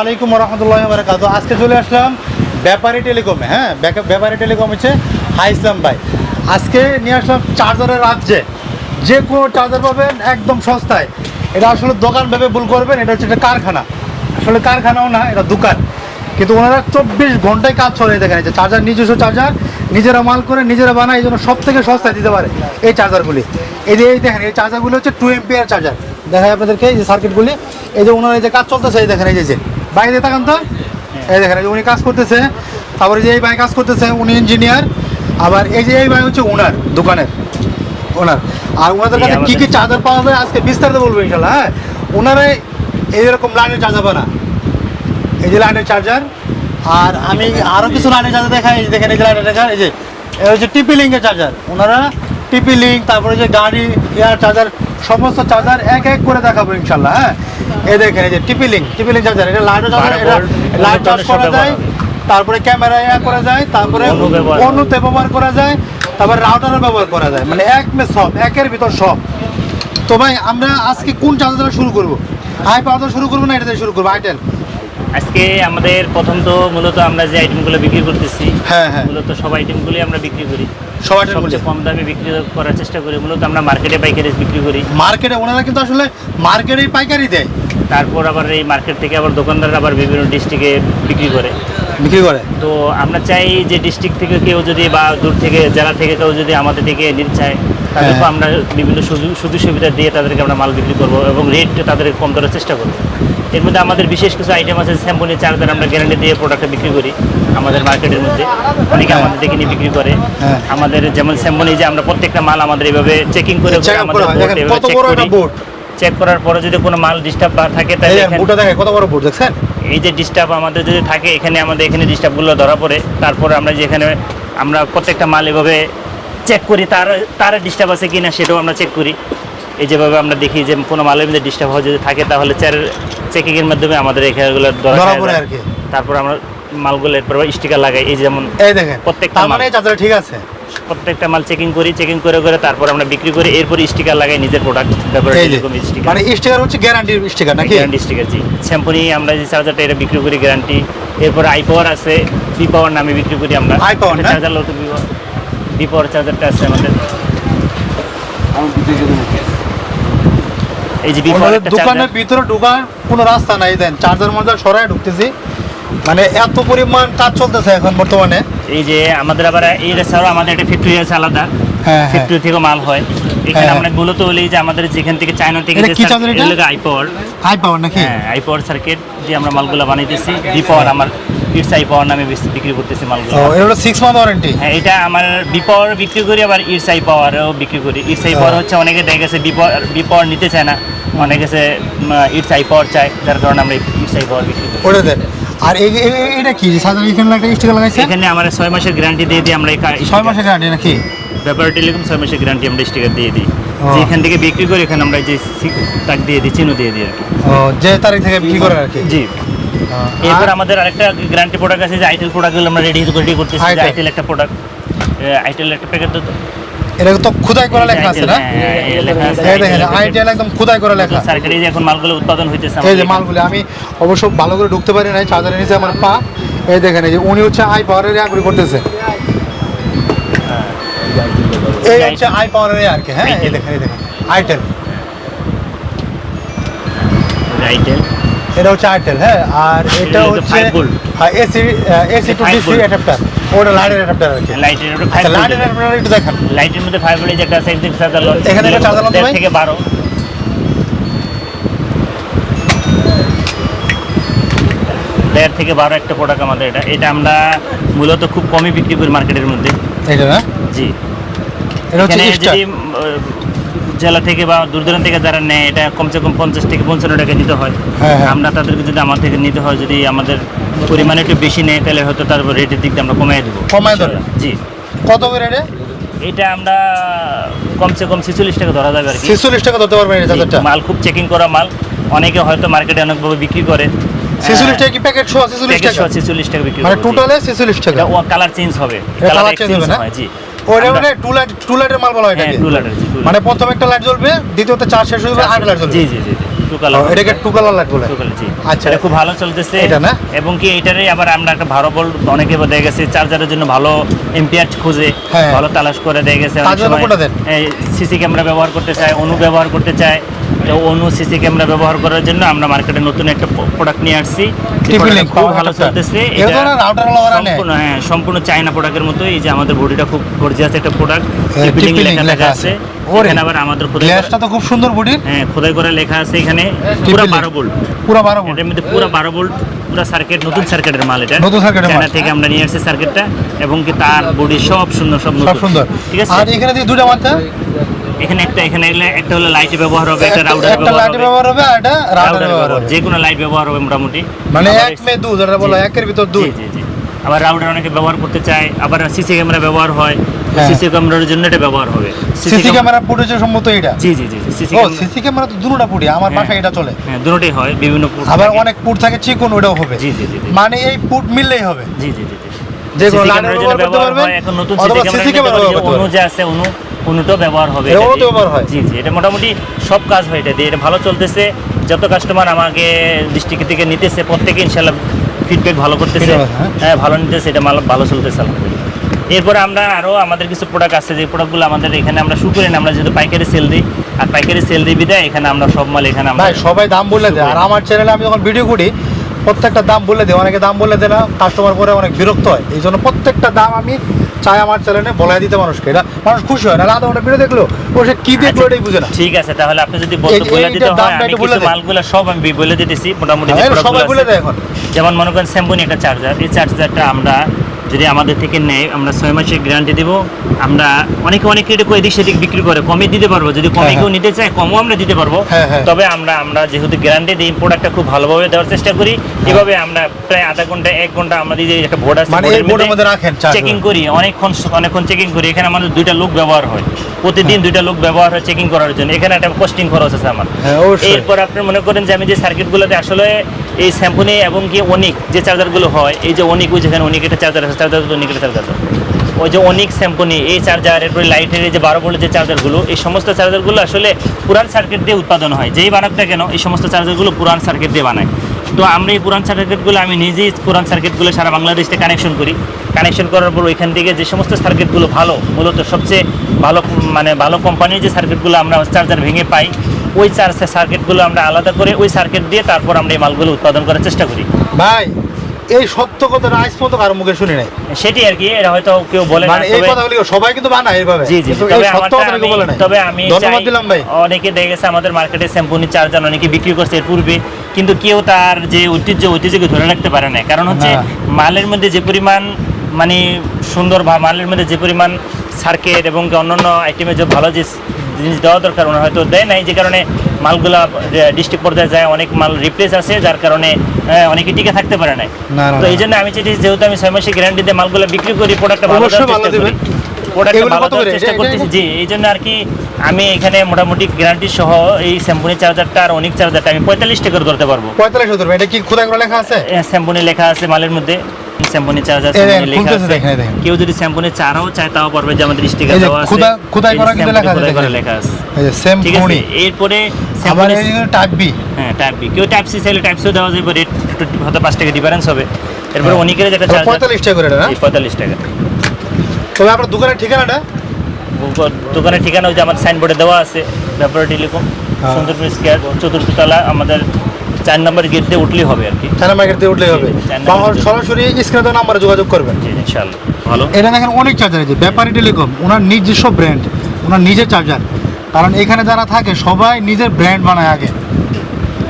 আলাইকুম রহমতুল্লাহ বারাকাত আজকে চলে আসলাম ব্যাপারী টেলিকমে হ্যাঁ? ব্যাপারী টেলিকম হচ্ছে হাই ইসলাম ভাই। আজকে নিয়ে আসলাম চার্জারের রাজ্যে। যে কোনো চার্জার পাবেন একদম সস্তায়। এটা আসলে দোকান ভেবে ভুল করবেন, এটা হচ্ছে একটা কারখানা। আসলে কারখানাও না, এটা দোকান। কিন্তু ওনারা চব্বিশ ঘন্টায় কাজ চলে দেখেন যে চার্জার, নিজস্ব চার্জার, নিজেরা মাল করে, নিজেরা বানায়, এই জন্য সব থেকে সস্তায় দিতে পারে এই চার্জারগুলি। এই যে এই দেখেন, এই চার্জারগুলি হচ্ছে টু এমপিআর চার্জার। দেখায় আপনাদেরকে এই যে সার্কিটগুলি এই যে ওনার এই যে কাজ চলতেছে, এই দেখেন এই যে। বাইরে তাকান তো? এই দেখেন উনি কাজ করতেছে তারপরে যে এই ভাই কাজ করতেছে উনি ইঞ্জিনিয়ার আবার এই যে এই ভাই হচ্ছে ওনার দোকানের ওনার আর ওনাদের কাছে কী কি চার্জার পাওয়া যায় আজকে বিস্তারিত বলব ইনশাল্লাহ হ্যাঁ? ওনারাই এইরকম লাইনের চার্জার বানা। এই যে লাইনের চার্জার আর আমি আরও কিছু লাইনের চার্জার দেখাই এই যে দেখেন এই যে লাইনের দেখা এই যে হচ্ছে টিপি লিঙ্কের চার্জার ওনারা টিপি লিঙ্ক তারপরে যে গাড়ি এয়ার চার্জার সমস্ত চার্জার এক এক করে দেখাবো ইনশাল্লাহ হ্যাঁ? এই দেখেন এই যে TP link TP link charger এটা লাইট চার্জার এটা লাইট চার্জ করা যায় তারপরে ক্যামেরা ইয়া করা যায় তারপরে অনুতে ব্যবহার করা যায় তারপরে রাউটারও ব্যবহার করা যায় মানে এক মে সব একের ভিতর সব। তো ভাই আমরা আজকে কোন চার্জার শুরু করব? হাই পাওয়ার শুরু করব না এটা দিয়ে শুরু করব? আইটেল আজকে আমাদের প্রথম তো মূলত আমরা যে আইটেমগুলো বিক্রি করতেছি হ্যাঁ, হ্যাঁ। মূলত সব আইটেমগুলি আমরা বিক্রি করি। সব কম দামে বিক্রি করার চেষ্টা করি মূলত আমরা মার্কেটে পাইকারি বিক্রি করি। মার্কেটে ওনারা কিন্তু আসলে মার্কেটেই পাইকারি দেয়। তারপর আবার এই মার্কেট থেকে আবার দোকানদাররা আবার বিভিন্ন ডিস্ট্রিক্টে বিক্রি করে। বিক্রি করে। তো আমরা চাই যে ডিস্ট্রিক্ট থেকে কেউ যদি বা দূর থেকে জেলা থেকে কেউ যদি আমাদের থেকে নিতে চায় তাদেরকে হ্যাঁ। আমরা বিভিন্ন সুযোগ সুযোগ সুবিধা দিয়ে তাদেরকে আমরা মাল বিক্রি করব এবং রেট তাদের কম করার চেষ্টা করব। এর মধ্যে আমাদের বিশেষ কিছু আইটেম আছে স্যাম্পনি চার্জার আমরা গ্যারান্টি দিয়ে প্রোডাক্টটা বিক্রি করি আমাদের মার্কেটের মধ্যে অনেকে। আমাদের থেকে নিয়ে বিক্রি করে হ্যাঁ। আমাদের যেমন স্যাম্পনি যে আমরা প্রত্যেকটা মাল আমাদের এইভাবে চেকিং করে Check up করা। চেক করার পরে যদি কোনো মাল ডিস্টার্ব থাকে এই তাহলে বুটটা দেখে কত বড় বুট দেখছেন এই যে ডিস্টার্ব আমাদের যদি থাকে এখানে আমাদের এখানে ডিস্টার্বগুলো ধরা পড়ে তারপরে আমরা যেখানে আমরা প্রত্যেকটা মাল এভাবে চেক করি তার তার ডিস্টার্ব আছে কি না সেটাও আমরা চেক করি এই যেভাবে আমরা দেখি যে কোনো মালের মধ্যে ডিস্টার্ব হয় যদি থাকে তাহলে চার চেকিংয়ের মাধ্যমে আমাদের এখানেগুলো ধরা ধরা পড়ে আর কি। তারপর আমরা মালগুলো এরপর স্টিকার লাগাই। এই যেমন এই দেখেন প্রত্যেকটা মাল। মানে চার্জার ঠিক আছে। প্রত্যেকটা মাল চেকিং করি চেকিং করে করে তারপর আমরা বিক্রি করি এরপর স্টিকার লাগাই নিজের প্রোডাক্ট ব্যবহার এরকম স্টিকার মানে স্টিকার হচ্ছে গ্যারান্টির স্টিকার নাকি? গ্যারান্টি স্টিকার জি। শ্যাম্পুনি আমরা যে চার্জারটা এটা বিক্রি করি গ্যারান্টি এরপর আই পাওয়ার আছে বি পাওয়ার নামে বিক্রি করি আমরা। iPower না? চার্জার লোক বি পাওয়ার চার্জারটা আছে আমাদের। এই যে বি ওনাদের পাওয়ার দোকানের ভিতরে ঢোকার কোনো রাস্তা নাই দেন চার্জার মার্জার সরাই ঢুকতেছি। মানে এত পরিমাণ কাজ চলতেছে এখন বর্তমানে। এই যে আমাদের আবার এটা ছাড়াও আমাদের একটা ফ্যাক্টরি আছে আলাদা। হ্যাঁ হ্যাঁ। ফ্যাক্টরি থেকে মাল হয়। এখানে হ্যাঁ। আমরা মূলত হলে যে আমাদের যেখান থেকে চায়না থেকে এটা কি চার্জার এটা? আই পাওয়ার হাই পাওয়ার নাকি? হ্যাঁ আই পাওয়ার সার্কিট যে আমরা মালগুলো বানাইতেছি। বি পাওয়ার আমার ইটস আই পাওয়ার নামে বিক্রি করতেছি মালগুলো। এটা সিক্স মান্থ ওয়ারেন্টি হ্যাঁ এটা আমার বি বিক্রি করি আবার ইরসাই পাওয়ারও বিক্রি করি। ইরসাই পাওয়ার হচ্ছে অনেকে দেখা গেছে বি পাওয়ার নিতে চায় না। অনেকে গেছে ইরসাই পাওয়ার চায় যার কারণে আমরা ইরসাই পাওয়ার বিক্রি করি। ওটা দেন আর এটা কি? চার্জার এখানে একটা স্টিকার লাগাইছে? এখানে আমরা ছয় মাসের গ্যারান্টি দিয়ে দিই আমরা ছয় মাসের গ্যারান্টি নাকি? ব্যাপার টেলিকম ছয় মাসের গ্যারান্টি আমরা স্টিকার দিয়ে দিই। এখান থেকে বিক্রি করি এখানে আমরা যে তাক দিয়ে দিই চিহ্ন দিয়ে দিই আর কি। যে তারিখ থেকে বিক্রি করে আর কি? জি। এরপর আমাদের আরেকটা গ্যারান্টি প্রোডাক্ট আছে যে আইটেল প্রোডাক্টগুলো আমরা রেডি রেডি করতেছি। আইটেল একটা প্রোডাক্ট আইটেল একটা প্যাকেট তো এটা তো খুদাই করে লেখা আছে না? হ্যাঁ, এই লেখা এই দেখেন আইডিয়াল একদম খুদাই করে লেখা। সার্কিটে যে এখন মালগুলো উৎপাদন হইতেছে এই যে। মালগুলি আমি অবশ্য ভালো করে ঢুকতে পারি নাই চার্জারের নিচে আমার পা। এই দেখেন এই যে উনি হচ্ছে আই পাওয়ারের আগুরি করতেছে। এই হচ্ছে আই পাওয়ারের আর কি হ্যাঁ? এই দেখেন এই দেখেন। আইটেল আইটেল এটা হচ্ছে আইটেল হ্যাঁ? আর এটা এটা হচ্ছে। AC AC to DC adapter ওটা লাইটের অ্যাডাপ্টার আর কি। লাইটের আচ্ছা লাইটের অ্যাডাপ্টার একটু দেখেন। লাইটের মধ্যে ফাইভ ভোল্টেজ একটা চার্জার লন এখানে একটা লন ভাই? থেকে বারো। দেড় থেকে বারো একটা প্রোডাক্ট আমাদের এটা। এটা আমরা মূলত খুব কমই বিক্রি করি মার্কেটের মধ্যে। এইটা না? জি। এটা এখানে যদি জেলা থেকে বা দূর দূরান্ত থেকে যারা নেয় এটা কমসে কম পঞ্চাশ থেকে পঞ্চান্ন টাকা নিতে হয়। হ্যাঁ, হ্যাঁ। আমরা তাদেরকে যদি আমার থেকে নিতে হয় যদি আমাদের পরিমাণে একটু বেশি নেয় তাহলে হয়তো তার রেটের দিক দিয়ে আমরা কমাই দেবো। কমায় দেবেন? জি। কত করে রে? এটা আমরা কমসে কম ছেচল্লিশ টাকা ধরা যাবে আর কি। ছেচল্লিশ টাকা ধরতে পারবেন মাল খুব চেকিং করা মাল। অনেকে হয়তো মার্কেটে অনেকভাবে বিক্রি করে। ছেচল্লিশ টাকা কি প্যাকেট ছেচল্লিশ টাকা? ছেচল্লিশ টাকা বিক্রি মানে টোটালে ছেচল্লিশ টাকা। কালার চেঞ্জ হবে। Colour change? হয় জি। মানে টু লাইট টু লাইটের মাল বলা হয় হ্যাঁ এটাকে টু লাইটার মানে। প্রথমে একটা লাইট জ্বলবে দ্বিতীয়তে চার শেষ হয়ে যাবে আর লাইট জ্বলবে। জি জি জি। এটাকে বলে জি। আচ্ছা। এটা খুব ভালো চলতেছে। এটা না? এবং কি এটারই আবার আমরা একটা ভালো বল অনেকে দেখা গেছে চার্জারের জন্য ভালো খুঁজে হ্যাঁ। ভালো তালাশ করে গেছে? সিসি ক্যামেরা ব্যবহার করতে চায় অনু ব্যবহার করতে চায়। তো অনু সিসি ক্যামেরা ব্যবহার করার জন্য আমরা মার্কেটে নতুন একটা প্রোডাক্ট নিয়ে আসছি। খুব ভালো চলতেছে। সম্পূর্ণ হ্যাঁ সম্পূর্ণ চায়না প্রোডাক্টের মতো এই যে আমাদের বডিটা খুব গর্জিয়াস একটা প্রোডাক্ট হ্যাঁ, লেখা আছে। এখানে আবার আমাদের খোদাই গ্লাসটা তো খুব সুন্দর বডির হ্যাঁ খোদাই করে লেখা আছে এখানে। পুরো link। বারো ভোল্ট পুরো বারো ভোল্ট এটার মধ্যে পুরো বারো ভোল্ট পুরো সার্কিট নতুন সার্কিটের মাল এটা। নতুন এর মাল। থেকে আমরা নিয়ে আসছি সার্কিটটা এবং কি তার বডি সব সুন্দর সব সব সুন্দর। ঠিক আছে? আর এখানে দিয়ে দুটো মাত্রা এখানে একটা এখানে একটা হলো লাইটে ব্যবহার হবে একটা রাউটার একটা লাইট ব্যবহার হবে আর এটা রাউটার ব্যবহার হবে। যে কোনো লাইট ব্যবহার হবে মোটামুটি। মানে এক মে দু যেটা বলা একের ভিতর দুই জি জি। আবার রাউটার অনেকে ব্যবহার করতে চায় আবার সিসি ক্যামেরা ব্যবহার হয় হ্যাঁ। সিসি ক্যামেরার জন্য এটা ব্যবহার হবে। সিসি ক্যামেরা ফুটেজের সম্মত এটা জি জি জি সিসি ও সিসি ক্যামেরা তো দুটোটা পুটি আমার হ্যাঁ। বাসায় এটা চলে। হ্যাঁ দুটোই হয় বিভিন্ন port আবার অনেক পুট থাকে চিকন ওটাও হবে। জি জি জি মানে এই পুট মিললেই হবে। জি জি জি যে ক্যামেরার জন্য ব্যবহার হয়, এখন নতুন সিসি ক্যামেরা অনু যে আছে অনু ব্যবহার হবে। ব্যবহার হয়। জি জি এটা মোটামুটি সব কাজ হয় এটা দিয়ে এটা ভালো চলতেছে। যত কাস্টমার আমাকে ডিস্ট্রিক্ট থেকে নিতেছে প্রত্যেকে ইনশাল্লাহ ফিডব্যাক ভালো করতেছে। হ্যাঁ। হ্যাঁ ভালো নিতেছে এটা মাল ভালো চলতেছে আলহামদুলিল্লাহ এরপরে আমরা আরও আমাদের কিছু প্রোডাক্ট আছে যে প্রোডাক্টগুলো আমাদের এখানে আমরা শু করি না আমরা যেহেতু পাইকারি সেল দিই আর পাইকারি সেল দিই বিদায় এখানে আমরা সব মাল এখানে আমরা সবাই দাম বলে দেয়। আর আমার চ্যানেলে আমি যখন ভিডিও করি প্রত্যেকটা দাম বলে দেয় অনেকে দাম বলে দেয় না কাস্টমার পরে অনেক বিরক্ত হয়। এই জন্য প্রত্যেকটা দাম আমি চাই আমার চ্যানেলে বলাই দিতে মানুষকে। এটা মানুষ খুশি হয় না আধা ঘণ্টা ভিডিও দেখল ও সে কি দেখল এটাই বুঝে না। ঠিক আছে তাহলে আপনি যদি বলে দিতে হয় আমি কিছু। মালগুলো সব আমি বলে দিতেছি মোটামুটি হ্যাঁ, সবাই বলে দেয় এখন। যেমন মনে করেন স্যাম্পনি একটা চার্জার এই চার্জারটা আমরা যদি আমাদের থেকে নেয় আমরা ছয় মাসের গ্যারান্টি দেব। আমরা অনেকে অনেকে এটা এদিক সেদিক বিক্রি করে কমে দিতে পারব। যদি কমে হ্যাঁ, কেউ নিতে চায় কমও আমরা দিতে পারব। হ্যাঁ, হ্যাঁ। তবে আমরা আমরা যেহেতু গ্যারান্টি দিই প্রোডাক্টটা খুব ভালোভাবে দেওয়ার চেষ্টা করি। এভাবে আমরা প্রায় আধা ঘণ্টা এক ঘণ্টা আমাদের যে একটা বোর্ড আছে মানে। চেকিং করি অনেকক্ষণ অনেকক্ষণ চেকিং করি। এখানে আমাদের দুইটা লোক ব্যবহার হয়। প্রতিদিন দুইটা লোক ব্যবহার হয় চেকিং করার জন্য। এখানে একটা কস্টিং খরচ আছে আমার। হ্যাঁ, এরপর আপনি মনে করেন যে আমি যে সার্কিটগুলোতে আসলে এই স্যাম্পনি এবং কি অনিক যে চার্জারগুলো হয়, এই যে অনিক, ওই যেখানে অনিক একটা চার্জার আছে চার্জার অনিক একটা চার্জার। ওই যে অনিক স্যাম্পনি এই চার্জার এরপরে লাইটের যে বারো ভোল্টের যে চার্জারগুলো, এই সমস্ত চার্জারগুলো আসলে পুরান সার্কিট দিয়ে উৎপাদন হয়। যেই বানাক কেন, এই সমস্ত চার্জারগুলো পুরান সার্কিট দিয়ে বানায়। তো আমরা এই পুরান সার্কিটগুলো আমি নিজেই পুরান সার্কিটগুলো সারা বাংলাদেশে কানেকশন করি। কানেকশন করার পর ওইখান থেকে যে সমস্ত সার্কিটগুলো ভালো, মূলত সবচেয়ে ভালো মানে ভালো কোম্পানির যে সার্কিটগুলো আমরা চার্জার ভেঙে পাই ওই চার সার্কিটগুলো আমরা আলাদা করে ওই সার্কিট দিয়ে তারপর আমরা এই মালগুলো উৎপাদন করার চেষ্টা করি। ভাই এই সত্য কথাটা আজ পর্যন্ত কারও মুখে শুনি নাই। সেটি আর কি এটা হয়তো কেউ বলে না মানে এই কথাগুলি সবাই কিন্তু বানায় এইভাবে। জি জি তবে সত্য কথা কেউ বলে আমি- তবে আমি ধন্যবাদ দিলাম ভাই। অনেকে দেখে গেছে আমাদের মার্কেটে শ্যাম্পুনি চার্জার অনেকে বিক্রি করছে এর পূর্বে কিন্তু কেউ তার যে ঐতিহ্য ঐতিহ্যকে ধরে রাখতে পারে না। কারণ হচ্ছে মালের মধ্যে যে পরিমাণ মানে সুন্দর বা মালের মধ্যে যে পরিমাণ সার্কেট এবং অন্যান্য আইটেমের যে ভালো যে জিনিস দেওয়া দরকার ওনারা হয়তো দেয় নাই যে কারণে মালগুলা ডিস্ট্রিক্ট পর্যায়ে যায় অনেক মাল রিপ্লেস আছে যার কারণে অনেকে টিকে থাকতে পারে না, তো এই জন্য আমি চাইছি যেহেতু আমি ছয় মাসের গ্যারান্টি দিয়ে মালগুলো বিক্রি করি প্রোডাক্টটা ভালো। প্রোডাক্টটা ভালো দেওয়ার চেষ্টা করতেছি। জি এই জন্য আর কি আমি এখানে মোটামুটি গ্যারান্টি সহ এই স্যাম্পুনি চার্জারটা আর অনেক চার্জারটা আমি পঁয়তাল্লিশ টাকা করে ধরতে পারব। পঁয়তাল্লিশ এটা কি খোদাই লেখা আছে? স্যাম্পুনি লেখা আছে মালের মধ্যে। এই দেখেন, স্যাম্পুনি লেখা আছে। কেউ যদি স্যাম্পুনি চারাও চায় তাও পারবে যে আমাদের স্টিকার দেওয়া আছে। খুদা- খুদাই করা কিন্তু লেখা আছে, করা। লেখা আছে। এই যে আছে ফোনই এরপরে আবার এই টাইপ বি হ্যাঁ টাইপ বি কেউ টাইপ সি চাইলে টাইপ দেওয়া যাবে রেট হয়তো পাঁচ টাকা ডিফারেন্স হবে। এরপরে হ্যাঁ। অনেকের যেটা চার্জার পঁয়তাল্লিশ টাকা করে না? পঁয়তাল্লিশ টাকা। তবে আপনার দোকানের ঠিকানাটা? দোকানের ঠিকানা ওই যে আমার সাইনবোর্ডে দেওয়া আছে। ব্যাপারে টেলিকম হ্যাঁ। সুন্দরপুর স্কোয়ার চতুর্থ তলা আমাদের চার নম্বর গেট দিয়ে উঠলেই হবে আর কি। চায়না গেট দিয়ে উঠলেই হবে। সরাসরি স্ক্রিনে নাম্বারে যোগাযোগ করবেন। জি ইনশাআল্লাহ। ভালো। এটা দেখেন অনেক চার্জার আছে ব্যাপারী টেলিকম ওনার নিজস্ব ব্র্যান্ড ওনার নিজের চার্জার কারণ এখানে যারা থাকে সবাই নিজের ব্র্যান্ড বানায় আগে।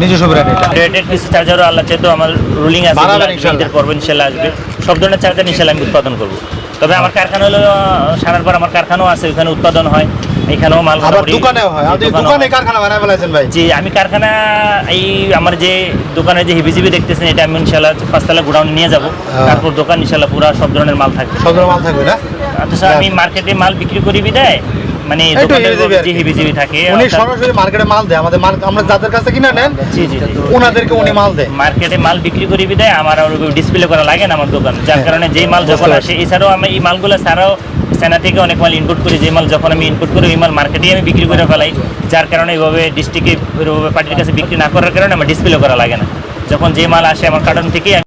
নিজস্ব ব্র্যান্ড এটা। রেটেড কিছু চার্জারও আল্লাহ চেয়ে তো আমার রুলিং আছে বানাবেন ইনশাআল্লাহ। ঈদের পর্ব আসবে। সব ধরনের চার্জার ইনশাল্লাহ আমি উৎপাদন করব। তবে আমার কারখানা হলো সারার পর আমার কারখানাও আছে ওখানে উৎপাদন হয় এখানেও মাল আবার দোকানেও হয়? আপনি দোকানে কারখানা বানায় ফেলাইছেন ভাই? জি আমি কারখানা এই আমার যে দোকানে যে হিবিজিবি দেখতেছেন এটা আমি ইনশাল্লাহ পাঁচতলা গোডাউন নিয়ে যাব। তারপর দোকান ইনশাল্লাহ পুরো সব ধরনের মাল থাকবে। সব ধরনের মাল থাকবে না? আচ্ছা আমি মার্কেটে মাল বিক্রি করি বিদায়। মানে হিবিজিবি থাকে উনি সরাসরি মার্কেটে মাল দেয় আমাদের আমরা যাদের কাছে কিনে নেন জি জি জি। ওনাদেরকে উনি মাল দেয়। মার্কেটে মাল বিক্রি করি আমার ডিসপ্লে করা লাগে না আমার দোকান। যার হ্যাঁ, কারণে যেই মাল যখন আসে এছাড়াও আমি এই মালগুলো ছাড়াও চায়না থেকে অনেক মাল ইনপুট করি যে মাল যখন আমি ইনপুট করি ওই মাল মার্কেটে আমি বিক্রি করে ফেলাই। যার কারণে এইভাবে ডিস্ট্রিক্টে পার্টির কাছে বিক্রি না করার কারণে আমার ডিসপ্লে করা লাগে না। যখন যে মাল আসে আমার কার্টন থেকে